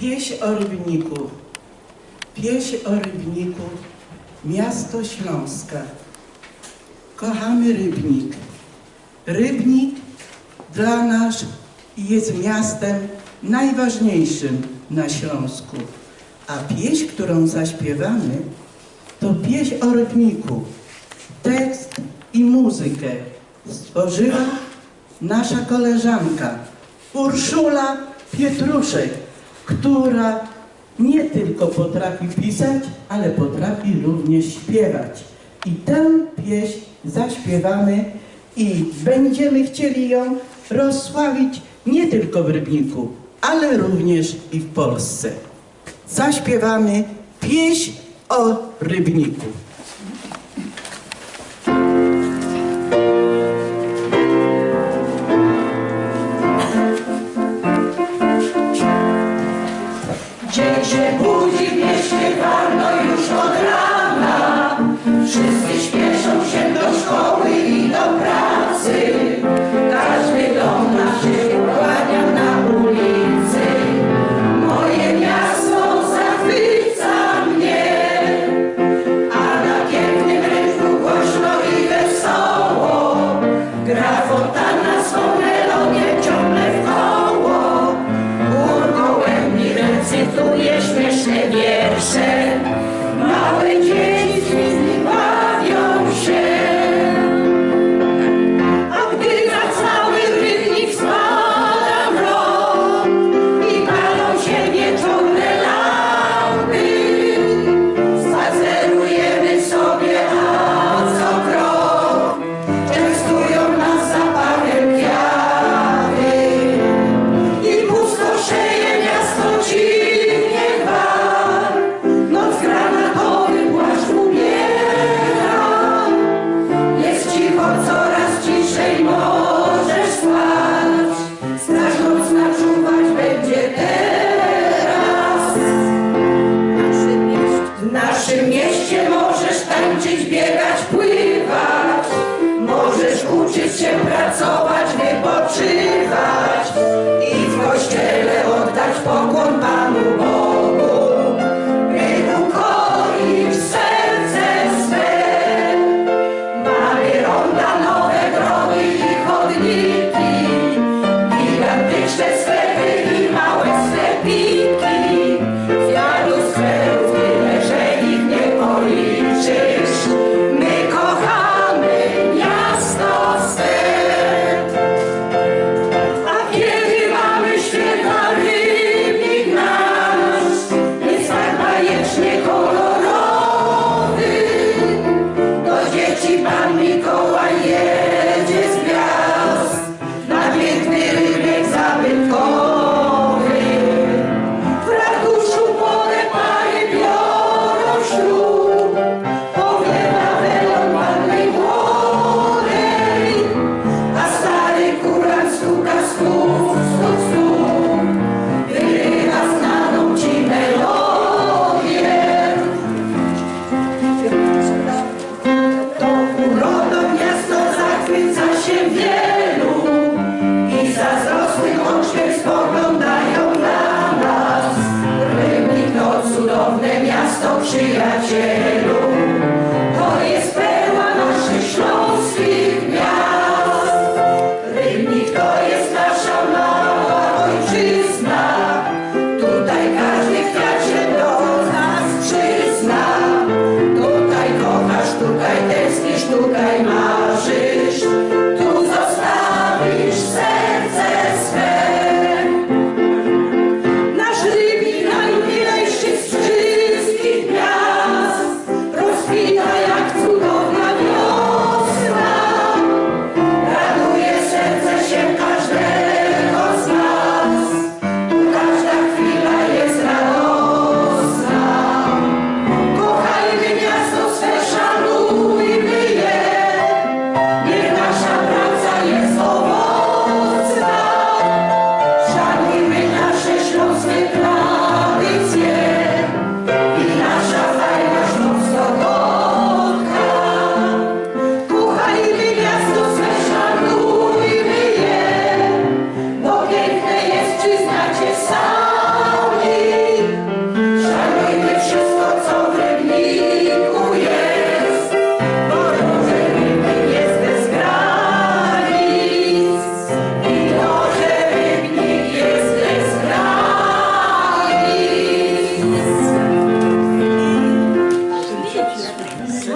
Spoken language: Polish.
Pieśń o Rybniku. Pieśń o Rybniku. Miasto Śląska. Kochamy Rybnik. Rybnik dla nas jest miastem najważniejszym na Śląsku. A pieśń, którą zaśpiewamy, to pieśń o Rybniku. Tekst i muzykę stworzyła nasza koleżanka Urszula Pietruszek, która nie tylko potrafi pisać, ale potrafi również śpiewać. I tę pieśń zaśpiewamy i będziemy chcieli ją rozsławić nie tylko w Rybniku, ale również i w Polsce. Zaśpiewamy pieśń o Rybniku. się możesz tańczyć, biegać, pływać. Możesz uczyć się pracować, wypoczywać. 向かいます。